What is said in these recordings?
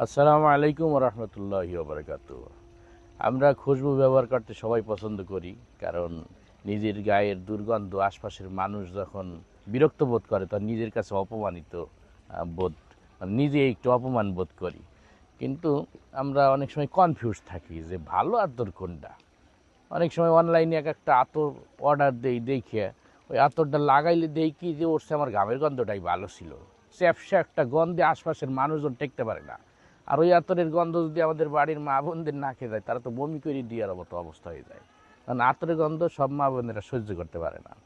আসসালামু আলাইকুম রহমতুল্লাহ বারকাত আমরা খুশবু ব্যবহার করতে সবাই পছন্দ করি, কারণ নিজের গায়ের দুর্গন্ধ, আশপাশের মানুষ যখন বিরক্ত বোধ করে, তখন নিজের কাছে অপমানিত বোধ মানে নিজে একটু অপমান বোধ করি। কিন্তু আমরা অনেক সময় কনফিউজ থাকি যে ভালো আতর কোনটা? অনেক সময় অনলাইনে এক একটা আতর অর্ডার দেই, দেখিয়ে ওই আতরটা লাগাইলে কি যে ওর চেয়ে আমার গামের গন্ধটাই ভালো ছিল। স্যাপসা একটা গন্ধে আশপাশের মানুষজন টেকতে পারে না। আর ওই আতরের গন্ধ যদি আমাদের বাড়ির মা বোনদের না খেয়ে যায় তারা তো বমি করে দেওয়ার মতো অবস্থা হয়ে যায়। কারণ আতরের গন্ধ সব মা বোনেরা সহ্য করতে পারে না।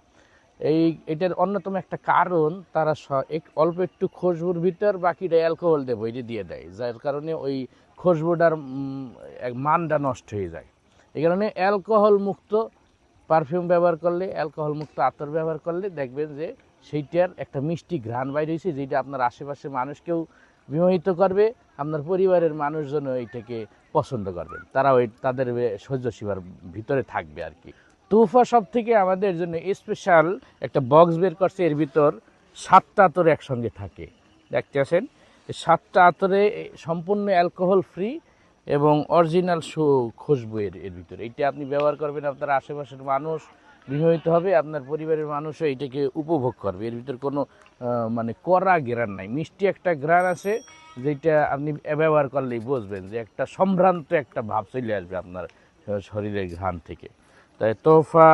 এই, এটার অন্যতম একটা কারণ, তারা এক- অল্প একটু খুশবুর ভিতর, বাকিটা অ্যালকোহল দেবো এটা দিয়ে দেয়, যার কারণে ওই খুশবুটার মানটা নষ্ট হয়ে যায়। এই কারণে অ্যালকোহল মুক্ত পারফিউম ব্যবহার করলে, অ্যালকোহল মুক্ত আতর ব্যবহার করলে দেখবেন যে সেইটার একটা মিষ্টি ঘ্রাণ বাইর হয়েছে, যেটা আপনার আশেপাশের মানুষকেও বিমোহিত করবে, আপনার পরিবারের মানুষজন এইটাকে পছন্দ করবেন। তারা ওই তাদের সহ্য সীমার ভিতরে থাকবে আর কি। তুফা সব থেকে আমাদের জন্য স্পেশাল একটা বক্স বের করছে, এর ভিতর সাতটা আতর একসঙ্গে থাকে। দেখতে আছেন? সাতটা আতরে সম্পূর্ণ অ্যালকোহল ফ্রি এবং অরিজিনাল খুশবু এর এর ভিতরে। এইটা আপনি ব্যবহার করবেন আপনার আশেপাশের মানুষ বিমোহিত হবে, আপনার পরিবারের মানুষও এটাকে উপভোগ করবে। এর ভিতর কোনো মানে কড়া গ্রান নাই। মিষ্টি একটা গ্রান আছে, যেটা আপনি ব্যবহার করলেই বুঝবেন যে একটা সম্ভ্রান্ত একটা ভাব চলে আসবে আপনার শরীরের ঘ্রাণ থেকে। তাই তোফা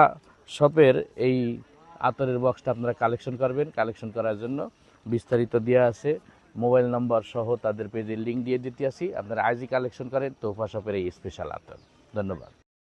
শপের এই আতরের বক্সটা আপনারা কালেকশন করবেন। কালেকশন করার জন্য বিস্তারিত দেওয়া আছে। মোবাইল নম্বর সহ তাদের পেজের লিঙ্ক দিয়ে দিতে আসি। আপনারা আইজি কালেকশন করেন তোফা শপের এই স্পেশাল আতর। ধন্যবাদ।